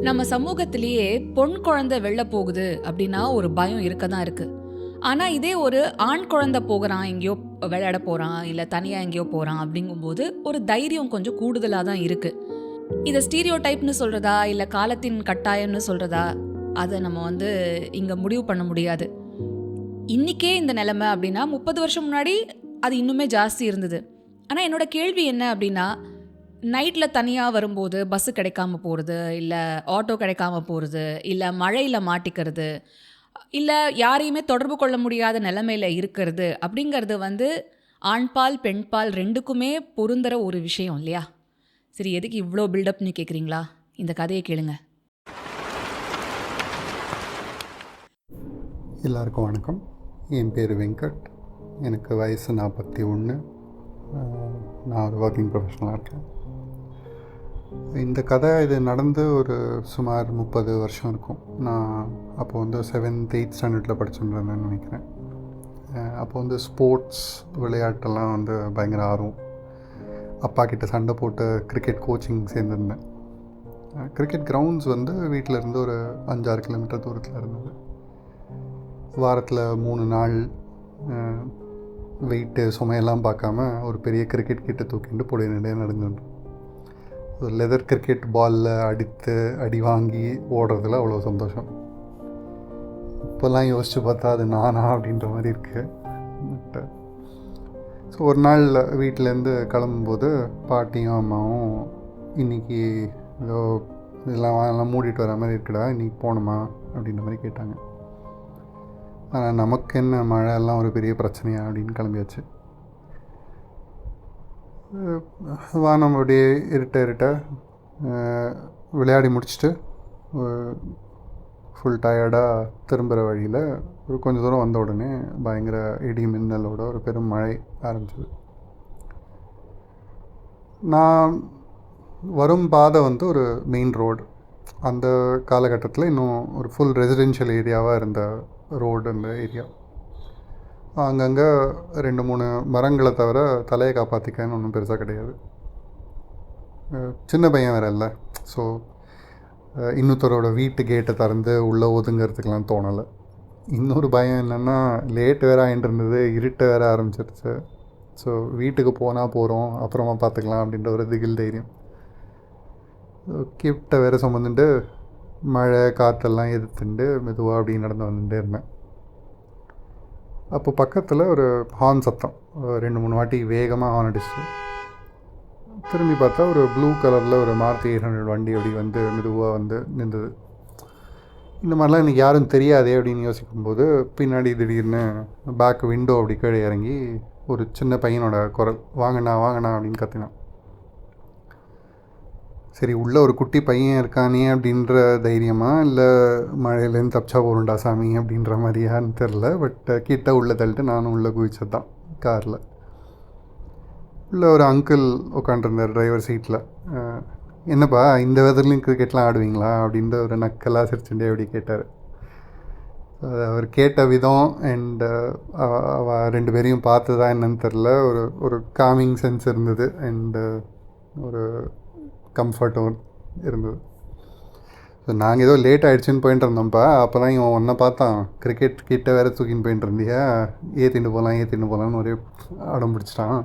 நம்ம சமூகத்திலேயே பொன் குழந்தை வெளில போகுது அப்படின்னா ஒரு பயம் இருக்க தான் இருக்கு. ஆனா இதே ஒரு ஆண் குழந்தை போகிறான் எங்கேயோ விளையாட போறான் இல்ல தனியா எங்கேயோ போறான் அப்படிங்கும்போது ஒரு தைரியம் கொஞ்சம் கூடுதலா தான் இருக்கு. இதை ஸ்டீரியோ டைப்னு சொல்றதா இல்ல காலத்தின் கட்டாயம்னு சொல்றதா அதை நம்ம வந்து இங்க முடிவு பண்ண முடியாது. இன்னிக்கே இந்த நிலைமை அப்படின்னா முப்பது வருஷம் முன்னாடி அது இன்னுமே ஜாஸ்தி இருந்தது. ஆனால் என்னோட கேள்வி என்ன அப்படின்னா நைட்டில் தனியாக வரும்போது பஸ்ஸு கிடைக்காம போகிறது இல்லை ஆட்டோ கிடைக்காம போகிறது இல்லை மழையில் மாட்டிக்கிறது இல்லை யாரையுமே தொடர்பு கொள்ள முடியாத நிலமையில் இருக்கிறது அப்படிங்கிறது வந்து ஆண்பால் பெண்பால் ரெண்டுக்குமே பொருந்துகிற ஒரு விஷயம் இல்லையா? சரி எதுக்கு இவ்வளோ பில்டப்னு கேட்குறீங்களா இந்த கதையை கேளுங்க. எல்லாருக்கும் வணக்கம். என் பேர் வெங்கட். எனக்கு வயசு நாற்பத்தி ஒன்று நான் ஒரு ஒர்க்கிங் ப்ரொஃபஷனலாக இருக்கேன். இந்த கதை இது நடந்து ஒரு சுமார் முப்பது வருஷம் இருக்கும். நான் அப்போ வந்து செவன்த் எயித் ஸ்டாண்டர்டில் படிச்சுருந்தேன்னு நினைக்கிறேன். அப்போது அப்போ வந்து ஸ்போர்ட்ஸ் விளையாட்டெல்லாம் வந்து பயங்கர ஆர்வம். அப்பா கிட்ட சண்டை போட்டு கிரிக்கெட் கோச்சிங் சேர்ந்துருந்தேன். கிரிக்கெட் கிரவுண்ட்ஸ் வந்து வீட்டில் இருந்து ஒரு அஞ்சாறு கிலோமீட்டர் தூரத்தில் இருந்தது. வாரத்தில் மூணு நாள் வெயிட்டு சுமையெல்லாம் பார்க்காம ஒரு பெரிய கிரிக்கெட் கிட்ட தூக்கிட்டு புடைய நடையாக நடந்துட்டு லெதர் கிரிக்கெட் பாலில் அடித்து அடி வாங்கி ஓடுறதுல அவ்வளோ சந்தோஷம். இப்போல்லாம் யோசித்து பார்த்தா அது நானா அப்படின்ற மாதிரி இருக்குது பட் ஸோ ஒரு நாள் வீட்டிலேருந்து கிளம்பும்போது பாட்டியும் அம்மாவும் இன்றைக்கி ஏதோ இதெல்லாம் எல்லாம் மூடிட்டு வர மாதிரி இருக்குடா இன்றைக்கி போகணுமா? அப்படின்ற மாதிரி கேட்டாங்க. ஆனால் நமக்கு என்ன மழை எல்லாம் ஒரு பெரிய பிரச்சனையா அப்படின்னு கிளம்பியாச்சு. வானம் அப்படியே இருட்ட இருட்ட விளையாடி முடிச்சுட்டு ஃபுல் டயர்டாக திரும்புகிற வழியில் ஒரு கொஞ்சம் தூரம் வந்த உடனே பயங்கர இடி மின்னலோட ஒரு பெரும் மழை ஆரம்பிச்சது. நான் வரும் பாதை வந்து ஒரு மெயின் ரோடு அந்த காலகட்டத்தில் இன்னும் ஒரு ஃபுல் ரெசிடென்ஷியல் ஏரியாவாக இருந்த ரோடு அந்த ஏரியா அங்கங்கே ரெண்டு மூணு மரங்களை தவிர தலையை காப்பாற்றிக்கன்னு ஒன்றும் பெருசாக கிடையாது. சின்ன பையன் வேற இல்லை. ஸோ இன்னொருத்தரோட வீட்டு கேட்டை திறந்து உள்ளே ஒதுங்கிறதுக்கெலாம் தோணலை. இன்னொரு பயம் என்னென்னா லேட் வேறு ஆகிட்டு இருந்தது இருட்ட வேற ஆரம்பிச்சிருச்சு. ஸோ வீட்டுக்கு போனால் போகிறோம் அப்புறமா பார்த்துக்கலாம் அப்படின்ற ஒரு திகில் தைரியம். கிஃப்ட்டை வேறு சுமந்துட்டு மழை காற்றெல்லாம் எதிர்த்துண்டு மெதுவாக அப்படி நடந்து வந்துட்டே இருந்தேன். அப்போ பக்கத்தில் ஒரு ஹார்ன் சத்தம். ரெண்டு மூணு வாட்டி வேகமாக ஹார்ன் அடிச்சு திரும்பி பார்த்தா ஒரு ப்ளூ கலரில் ஒரு மாருதி எயிட் ஹண்ட்ரட் வண்டி அப்படி வந்து மெதுவாக வந்து நின்றுது. இந்த மாதிரிலாம் எனக்கு யாரும் தெரியாதே அப்படின்னு யோசிக்கும்போது பின்னாடி திடீர்னு பேக் விண்டோ அப்படி கீழே இறங்கி ஒரு சின்ன பையனோட குரல் வாங்கண்ணா வாங்கண்ணா அப்படின்னு கத்தினான். சரி உள்ளே ஒரு குட்டி பையன் இருக்கானே அப்படின்ற தைரியமா இல்லை மழையிலேருந்து தப்பிச்சா போகிறோம்டா சாமி அப்படின்ற மாதிரியான்னு தெரில பட் கிட்ட உள்ளே தள்ளிட்டு நானும் உள்ளே குதிச்சது தான் காரில். உள்ள ஒரு அங்கிள் உட்காண்டிருந்தார் டிரைவர் சீட்டில் என்னப்பா இந்த வெதர்லையும் கிரிக்கெட்லாம் ஆடுவீங்களா? அப்படின்ற ஒரு நக்கலாக சிரிச்சுட்டே அப்படி கேட்டார். அவர் கேட்ட விதம் அண்டு அவ ரெண்டு பேரையும் பார்த்ததா என்னன்னு தெரில ஒரு ஒரு காமிங் சென்ஸ் இருந்தது அண்டு ஒரு கம்ஃபர்ட்டும் இருந்தது. ஸோ நாங்கள் ஏதோ லேட் ஆகிடுச்சின்னு போயிட்டு இருந்தோம்ப்பா. அப்போ தான் இவன் ஒன்றை பார்த்தான். கிரிக்கெட் கிட்ட வேறு தூக்கின்னு போயிட்டு இருந்தியா? ஏற்றிட்டு போகலாம் ஏற்றிட்டு போகலான்னு ஒரே அடம் பிடிச்சிட்டான்.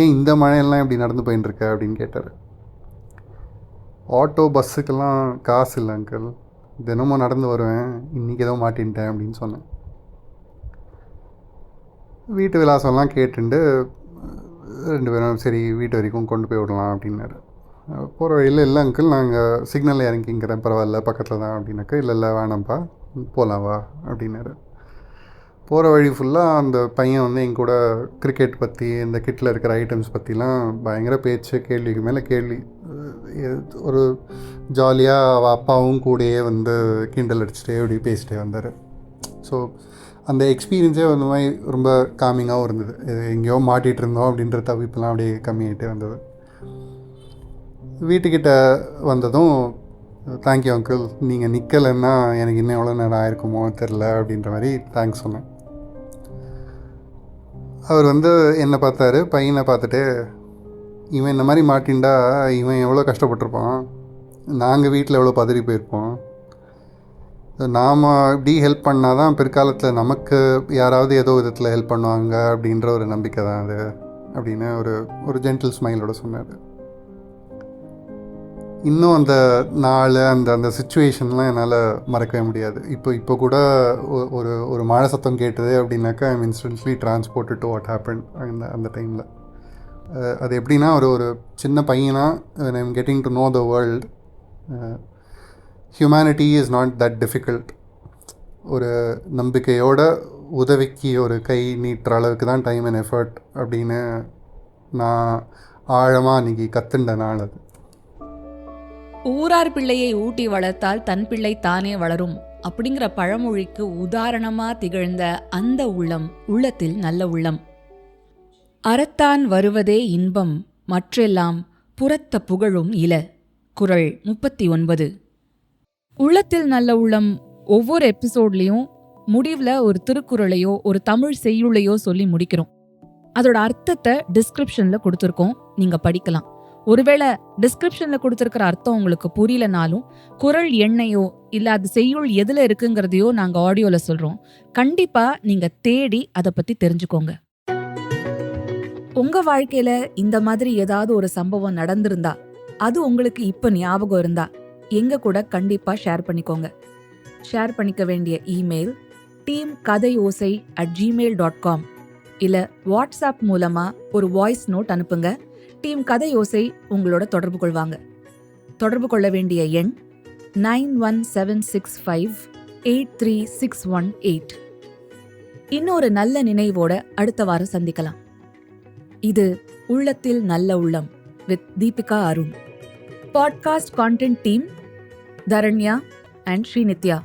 ஏன் இந்த மழையெல்லாம் இப்படி நடந்து போயின்னு இருக்க? அப்படின்னு கேட்டார். ஆட்டோ பஸ்ஸுக்கெல்லாம் காசு இல்லை அங்கிள் தினமும் நடந்து வருவேன். இன்றைக்கி ஏதோ மாட்டின்ட்டேன் அப்படின்னு சொன்னேன். வீட்டு விலாசம்லாம் கேட்டுண்டு ரெண்டு பேரும் சரி வீட்டு வரைக்கும் கொண்டு போய் விடலாம் அப்படின்னாரு. போகிற வழியில் இல்லை அங்கிள் நாங்கள் சிக்னலில் இறங்கிங்கிறேன் பரவாயில்ல பக்கத்தில் தான் அப்படின்னாக்கா இல்லை இல்லை வேணாம்ப்பா போகலாம் வா அப்படின்னாரு. போகிற வழி ஃபுல்லாக அந்த பையன் வந்து என் கூட கிரிக்கெட் பற்றி இந்த கிட்டில் இருக்கிற ஐட்டம்ஸ் பற்றிலாம் பயங்கர பேச்சு கேள்விக்கு மேலே கேள்வி. ஒரு ஜாலியாக அவள் அப்பாவும் கூடயே வந்து கிண்டல் அடிச்சுட்டே அப்படி பேசிட்டே வந்தார். ஸோ அந்த எக்ஸ்பீரியன்ஸே வந்து மாதிரி ரொம்ப காமிங்காகவும் இருந்தது. எங்கேயோ மாட்டிகிட்டு இருந்தோம் அப்படின்ற தவிப்பெல்லாம் அப்படியே கம்மியாகிட்டே வந்தது. வீட்டுக்கிட்ட வந்ததும் தேங்க்யூ அங்கிள் நீங்கள் நிற்கலைன்னா எனக்கு இன்னும் எவ்வளோ நேரம் ஆயிருக்குமோ தெரில அப்படின்ற மாதிரி தேங்க்ஸ் சொன்னேன். அவர் வந்து என்னை பார்த்தாரு பையனை பார்த்துட்டு இவன் இந்த மாதிரி மாட்டின்டா இவன் எவ்வளோ கஷ்டப்பட்டிருப்பான். நாங்கள் வீட்டில் எவ்வளோ பதறி போயிருப்போம். நாம் இப்படி ஹெல்ப் பண்ணால் தான் பிற்காலத்தில் நமக்கு யாராவது ஏதோ விதத்தில் ஹெல்ப் பண்ணுவாங்க அப்படின்ற ஒரு நம்பிக்கை தான் அது அப்படின்னு ஒரு ஒரு ஜென்டில் ஸ்மைலோட சொன்னார். இன்னும் அந்த நாள் அந்த அந்த சுச்சுவேஷன்லாம் என்னால் மறக்கவே முடியாது. இப்போ இப்போ கூட ஒரு ஒரு மழை சத்தம் கேட்டது அப்படின்னாக்கா I'm instantly transport to what happen அந்த அந்த டைமில் அது எப்படின்னா ஒரு ஒரு சின்ன பையனாக I'm getting to know the world humanity is not that difficult ஒரு நம்பிக்கையோட உதவிக்கு ஒரு கை நீட்டுற அளவுக்கு தான் டைம் அண்ட் எஃபர்ட் அப்படின்னு நான் ஆழமாக அன்றைக்கி கற்றுண்ட நாள் அது. ஊரார் பிள்ளையை ஊட்டி வளர்த்தால் தன் பிள்ளை தானே வளரும் அப்படிங்கிற பழமொழிக்கு உதாரணமா திகழ்ந்த அந்த உள்ளம் உள்ளத்தில் நல்ல உள்ளம். அறத்தான் வருவதே இன்பம் மற்றெல்லாம் புறத்த புகழும் இல. குறள் முப்பத்தி ஒன்பது. உள்ளத்தில் நல்ல உள்ளம் ஒவ்வொரு எபிசோட்லேயும் முடிவில் ஒரு திருக்குறளையோ ஒரு தமிழ் செய்யுளையோ சொல்லி முடிக்கிறோம். அதோட அர்த்தத்தை டிஸ்கிரிப்ஷனில் கொடுத்துருக்கோம். நீங்கள் படிக்கலாம். ஒருவேளை டிஸ்கிரிப்ஷன்ல கொடுத்துருக்கிற அர்த்தம் உங்களுக்கு புரியலனாலும் குரல் எண்ணையோ இல்லை அது செய்யுள் எதில் இருக்குங்கிறதையோ நாங்கள் ஆடியோவில் சொல்கிறோம் கண்டிப்பாக நீங்கள் தேடி அதை பற்றி தெரிஞ்சுக்கோங்க. உங்கள் வாழ்க்கையில் இந்த மாதிரி ஏதாவது ஒரு சம்பவம் நடந்திருந்தா அது உங்களுக்கு இப்போ ஞாபகம் இருந்தா எங்க கூட கண்டிப்பாக ஷேர் பண்ணிக்கோங்க. ஷேர் பண்ணிக்க வேண்டிய இமெயில் டீம் கதை ஓசை அட் ஜிமெயில் டாட் காம் இல்லை வாட்ஸ்அப் மூலமாக ஒரு வாய்ஸ் நோட் அனுப்புங்க. டீம் கதை உங்களோட தொடர்பு கொள்வாங்க. தொடர்பு கொள்ள வேண்டிய எண் nine one seven six five eight three six one eight. இன்னொரு நல்ல நினைவோட அடுத்த வாரம் சந்திக்கலாம். இது உள்ளத்தில் நல்ல உள்ளம் with Deepika Arun. Podcast content team Dharanya and Srinithya.